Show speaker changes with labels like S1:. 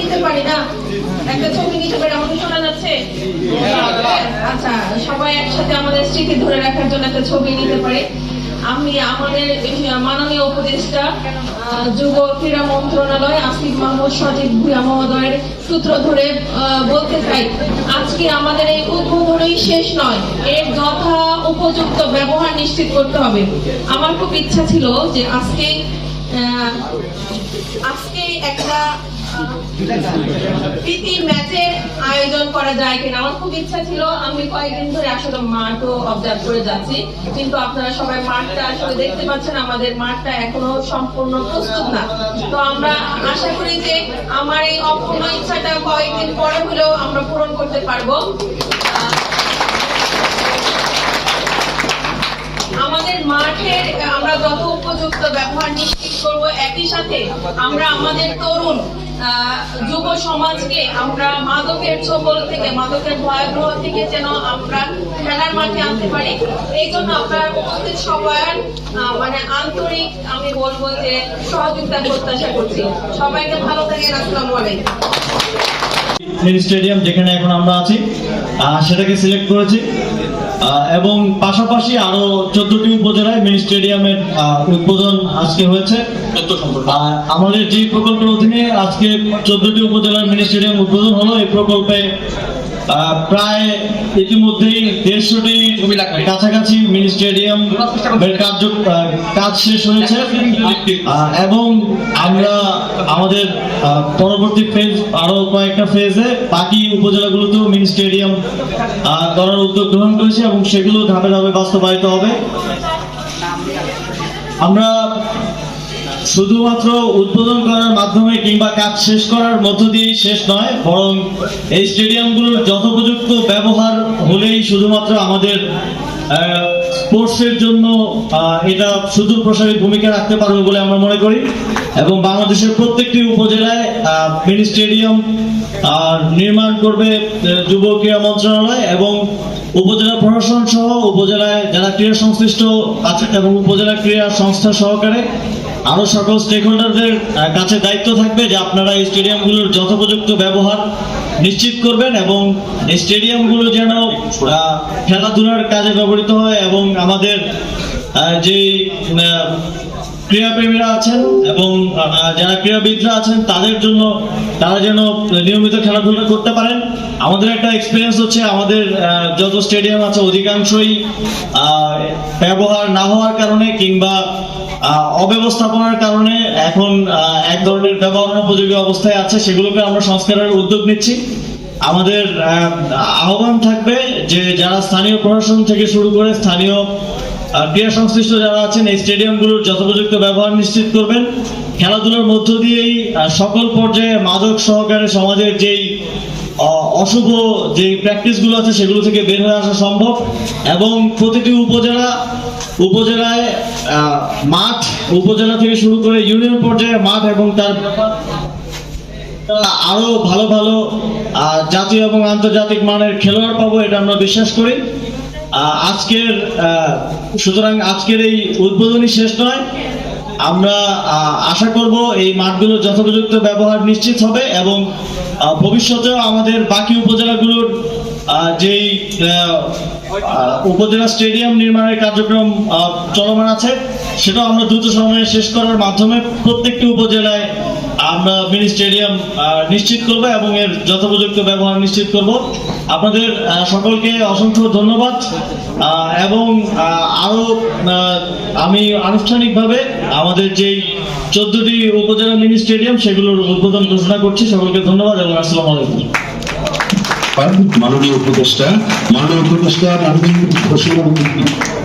S1: নিতে পারি না। একটা ছবি নিতে পারি শোনা যাচ্ছে? আচ্ছা সবাই একসাথে আমাদের স্মৃতি ধরে রাখার জন্য একটা ছবি নিতে আমি, আমাদের মাননীয় উপদেষ্টা যুব ক্রীড়া মন্ত্রণালয়, আসিফ মাহমুদ ভুয়া মহোদয়ের সূত্র ধরে বলতে চাই, আজকে আমাদের এই উদ্বোধনই শেষ নয়, এর যথা উপযুক্ত ব্যবহার নিশ্চিত করতে হবে। আমার খুব ইচ্ছা ছিল যে আজকে আজকে একটা প্রীতি ম্যাচের আয়োজন করা যায় কিনা? আমার খুব ইচ্ছা ছিল, আমি কয়েকদিন ধরে আসলে মাঠও অবজার্ভ করে যাচ্ছি, কিন্তু আপনারা সবাই মাঠটা আসলে দেখতে পাচ্ছেন, আমাদের মাঠটা এখনও সম্পূর্ণ প্রস্তুত না। তো আমরা আশা করি যে আমার এই অপূর্ণ ইচ্ছাটা কয়েকদিন পরে হলেও আমরা পূরণ করতে পারব। উপযুক্ত ব্যবহার নিশ্চিত করব। একই সাথে আমরা আমাদের তরুণ যুব সমাজকে আমরা মাদকের ছোবল থেকে, মাদকের ভয়াবহ থেকে যেন আমরা খেলার মাঠে আনতে পারি। এই জন্য আপনার উপস্থিত সবার মানে আন্তরিক আমি বলব যে সহযোগিতা প্রত্যাশা করছি। সবাইকে ভালো থাকেন, আসসালামু আলাইকুম।
S2: স্টেডিয়াম যেখানে এখন আমরা আছি সেটাকে সিলেক্ট করেছি। এবং পাশাপাশি আরও চোদ্দটি উপজেলায় মিনি স্টেডিয়ামের উদ্বোধন আজকে হয়েছে। আর আমাদের যে প্রকল্পের অধীনে আজকে চোদ্দটি উপজেলার মিনি স্টেডিয়াম উদ্বোধন হলো এই প্রকল্পে প্রায় ইতিমধ্যেই দেড়শোটি কাছাকাছি মিনি স্টেডিয়াম কার্য কাজ শেষ হয়েছে। এবং আমরা আমাদের পরবর্তী ফেজ আরও কয়েকটা ফেজে বাকি উপজেলাগুলোতেও মিনি স্টেডিয়াম করার উদ্যোগ গ্রহণ করেছি এবং সেগুলো ধাপে ধাপে বাস্তবায়িত হবে। আমরা শুধুমাত্র উদ্বোধন করার মাধ্যমে কিংবা কাজ শেষ করার মধ্য দিয়েই শেষ নয়, বরং এই স্টেডিয়ামগুলোর যথোপযুক্ত ব্যবহার হলেই শুধুমাত্র আমাদের স্পোর্টসের জন্য এটা সুদূর প্রসারী ভূমিকা রাখতে পারবে বলে আমরা মনে করি। এবং বাংলাদেশের প্রত্যেকটি উপজেলায় মিনি স্টেডিয়াম নির্মাণ করবে যুব ক্রীড়া মন্ত্রণালয় এবং উপজেলা প্রশাসন সহ উপজেলায় যারা ক্রীড়া সংশ্লিষ্ট আছে এবং উপজেলা ক্রীড়া সংস্থা সহকারে আরও সকল স্টেক হোল্ডারদের কাছে দায়িত্ব থাকবে যে আপনারা এই স্টেডিয়ামগুলোর যথোপযুক্ত ব্যবহার নিশ্চিত করবেন এবং এই স্টেডিয়ামগুলো যেন খেলাধুলার কাজে ব্যবহৃত হয় এবং আমাদের যে ক্রীড়াপ্রেমীরা আছেন এবং যারা ক্রীড়াবিদরা আছেন, তাদের জন্য, তারা যেন নিয়মিত খেলাধুলা করতে পারেন। আমাদের একটা এক্সপিরিয়েন্স হচ্ছে, আমাদের যত স্টেডিয়াম আছে অধিকাংশই ব্যবহার না হওয়ার কারণে কিংবা অব্যবস্থাপনার কারণে এখন এক ধরনের ব্যবহার উপযোগী অবস্থায় আছে, সেগুলোকে আমরা সংস্কারের উদ্যোগ নিচ্ছি। আমাদের আহ্বান থাকবে যে, যারা স্থানীয় প্রশাসন থেকে শুরু করে স্থানীয় ক্রীড়া সংশ্লিষ্ট যারা আছেন, এই স্টেডিয়ামগুলোর যথোপযুক্ত ব্যবহার নিশ্চিত করবেন। খেলাধুলার মধ্য দিয়েই সকল পর্যায়ে মাদক সহকারে সমাজের যেই অশুভ যে প্র্যাকটিসগুলো আছে, সেগুলো থেকে বের হয়ে আসা সম্ভব। এবং প্রতিটি উপজেলা, উপজেলায় মাঠ, উপজেলা থেকে শুরু করে ইউনিয়ন পর্যায়ে মাঠ এবং তার আরও ভালো ভালো জাতীয় এবং আন্তর্জাতিক মানের খেলোয়াড় পাবো, এটা আমরা বিশ্বাস করি। আজকের সুতরাং আজকের এই উদ্বোধনী শেষ নয়। আমরা আশা করব এই মাঠগুলো যথোপযুক্ত ব্যবহার নিশ্চিত হবে এবং ভবিষ্যতেও আমাদের বাকি উপজেলাগুলোর যেই উপজেলা স্টেডিয়াম নির্মাণের কার্যক্রম চলমান আছে সেটাও আমরা দ্রুত সময়ে শেষ করার মাধ্যমে প্রত্যেকটি উপজেলায় আমরা মিনি স্টেডিয়াম নিশ্চিত করব এবং এর যথোপযুক্ত ব্যবহার নিশ্চিত করব। আপনাদের সকলকে অসংখ্য ধন্যবাদ এবং আহ, আরও আহ, আমি আনুষ্ঠানিকভাবে আমাদের যেই চোদ্দটি উপজেলা মিনি স্টেডিয়াম সেগুলোর উদ্বোধন ঘোষণা করছি। সকলকে ধন্যবাদ এবং আসসালামু আলাইকুম।
S3: মাননীয় উপদেষ্টা মাননীয় উপদেষ্টা মাননীয়